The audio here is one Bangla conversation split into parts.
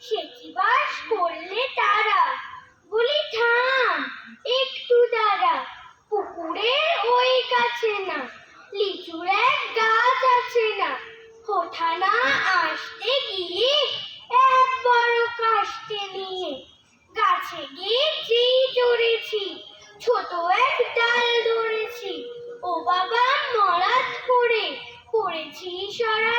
যে তারা? বলি, থাম, একটু দাঁড়া, পুকুরের ওই কাছে না, লিচুর এক গাছ আছে না। হোঠানা আসতে গিয়ে এক বড় কাশতে নিয়ে গাছে গিয়ে যেই চড়েছি ছোট এক ডাল ধরেছি। ও বাবা, মরাত করে পড়েছি সরাত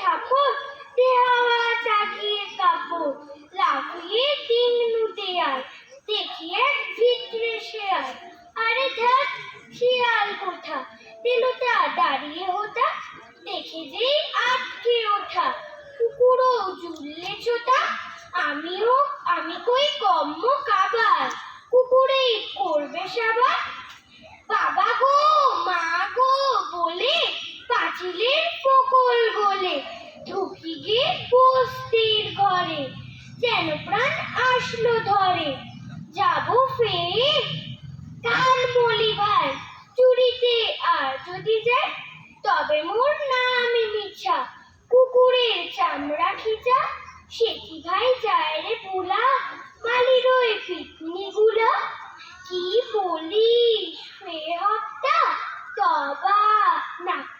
থাকো দেহাওয়া চাকিয়ে কাপড় লাফিয়ে দিন নুতে আর দেখি এক ভিতরে শেয়াল আরে ধ্যাত, শিয়াল কোথা? তেলোটা দাঁড়িয়ে হোতা দেখে যেই আটকে ওঠা। কুকুরও জুললে ছোটা, আমিও, আমি কই কম্ম কাবার। কুকুরে করবে সাবার। বাবা গো, মা গো, বলে পাঁচিলের যেন প্রাণ আসলো ধরে। যাব ফেরে কাল বলি ভাই চুরিতে। আর যদি যায় তবে মোর নামে মিছা। কুকুরের চামড়া খিচা, সে কি ভাই যায় রে পোলা? মালির ওই পিকনি গুলা কি বলিস? ফে হপ্তা, তবা নাক্ষপ্তা